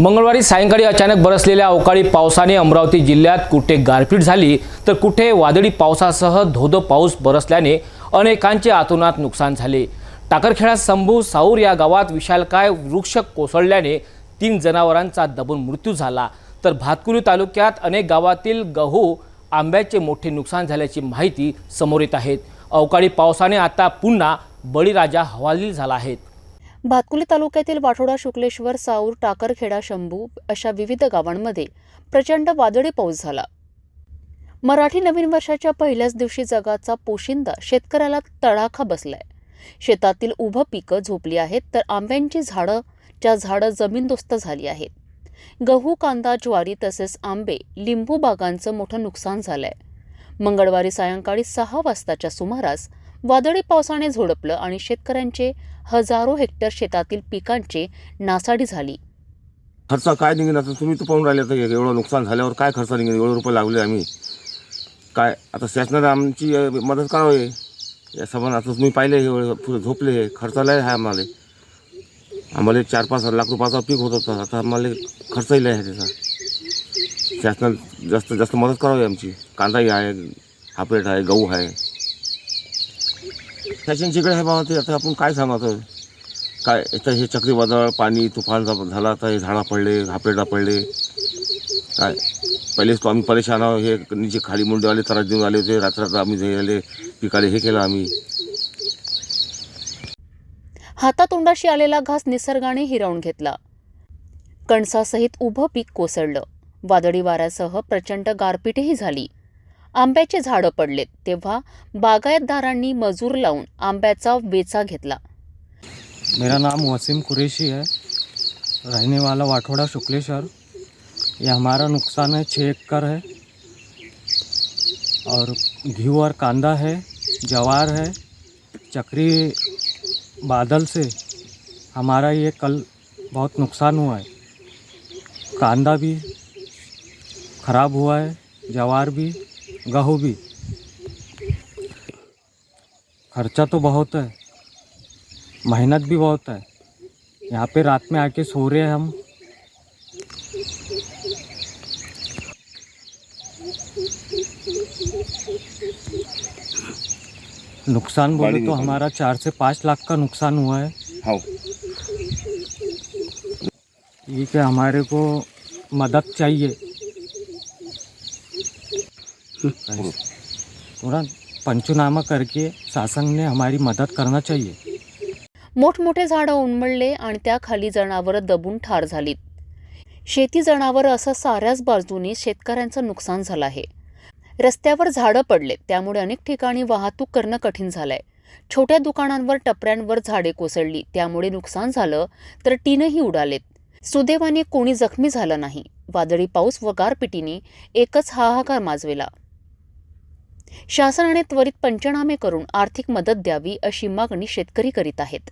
मंगळवारी सायंकाळी अचानक बरसलेल्या अवकाळी पावसाने अमरावती जिल्ह्यात कुठे गारपीट झाली तर कुठे वादळी पावसासह धोधो पाऊस बरसल्याने अनेकांचे आतोनात नुकसान झाले. टाकरखेडा संभू साऊर या गावात विशालकाय वृक्ष कोसळल्याने तीन जनावरांचा दबून मृत्यू झाला. तर भातकुली तालुक्यात अनेक गावातील गहू आंब्याचे मोठे नुकसान झाल्याची माहिती समोर येत आहेत अवकाळी पावसाने आता पुन्हा बळीराजा हवालदिल झाला आहे. भातकुली तालुक्यातील वाठोडा शुक्लेश्वर साऊर टाकरखेडा शंभू अशा विविध गावांमध्ये प्रचंड वादळी पाऊस झाला. मराठी नवीन वर्षाच्या पहिल्याच दिवशी जगाचा पोशिंदा शेतकऱ्याला तडाखा बसलाय. शेतातील उभं पिकं झोपली आहेत तर आंब्यांची झाडं च्या झाडं जमीनदोस्त झाली आहेत. गहू कांदा ज्वारी तसेच आंबे लिंबू बागांचं मोठं नुकसान झालंय. मंगळवारी सायंकाळी सहा वाजताच्या सुमारास वादळी पावसाने झोडपलं आणि शेतकऱ्यांचे हजारो हेक्टर शेतातील पिकांची नासाडी झाली. खर्च काय निघेल आता? तुम्ही तर पाहून राहिले तर एवढं नुकसान झाल्यावर काय खर्च निघेल? एवढे रुपये लागले आम्ही. काय? आता शासनाने आमची मदत करावी या समान आता तुम्ही पाहिले हे झोपले हे. खर्चाला आहे आम्हाला. आम्हाला चार पाच लाख रुपयाचा पीक होत होता. आता आम्हाला खर्चही आहे त्याचा. शासनाने जास्त जास्त मदत करावी आमची. कांदाही आहे हापरेट आहे गहू आहे. शासनच्याकडे आहे बाबा ते आता आपण काय सांगायचं काय तर हे चक्रीवादळ पाणी तुफान झाला तर हे झाडा पडले हापेडा पडले. काय? पहिलेच तो आम्ही परेशान आहोत. हे नीचे खाली मुंडेवाले त्रास देऊन आले होते रात्र आम्ही हे आले पिकाले हे केलं आम्ही. हातातोंडाशी आलेला घास निसर्गाने हिरावून घेतला. कणसासहित उभं पीक कोसळलं. वादळी वाऱ्यासह प्रचंड गारपीटही झाली. आंब्याचे झाडं पडलेत तेव्हा बागायतदारांनी मजूर लावून आंब्याचा वेचा घेतला. मेरा नाम वसीम कुरेशी है. रहने वाला वाठोड़ा शुक्लेश्वर. ये हमारा नुकसान है छः एकड़ है. और घी और कांदा है जवार है चक्री बादल से हमारा ये कल बहुत नुकसान हुआ है. कांदा भी खराब हुआ है जवार भी गेहूँ भी। खर्चा तो बहुत है मेहनत भी बहुत है। यहाँ पे रात में आके सो रहे हैं हम। नुकसान बोले तो हमारा चार से पाँच लाख का नुकसान हुआ है। हो। ये क्या हमारे को मदद चाहिए। थोड़ा पंचनामा करके शासन ने हमारी मदद करना चाहिए। मोठमोठे झाडं उन्मळले आणि त्याखाली जनावरं दबून ठार झालीत. शेती जनावरं असं साऱ्याच बाजूनी शेतकऱ्यांचं नुकसान झालं आहे. रस्त्यावर झाडं पडलेत त्यामुळे अनेक ठिकाणी वाहतूक करणं कठीण झालंय. छोट्या दुकानांवर टपऱ्यांवर झाडे कोसळली त्यामुळे नुकसान झालं तर टीनही उडालेत. सुदैवाने कोणी जखमी झालं नाही. वादळी पाऊस व गारपिटीने एकच हाहाकार माजविला. शासनाने त्वरित पंचनामे करून आर्थिक मदत द्यावी अशी मागणी शेतकरी करीत आहेत.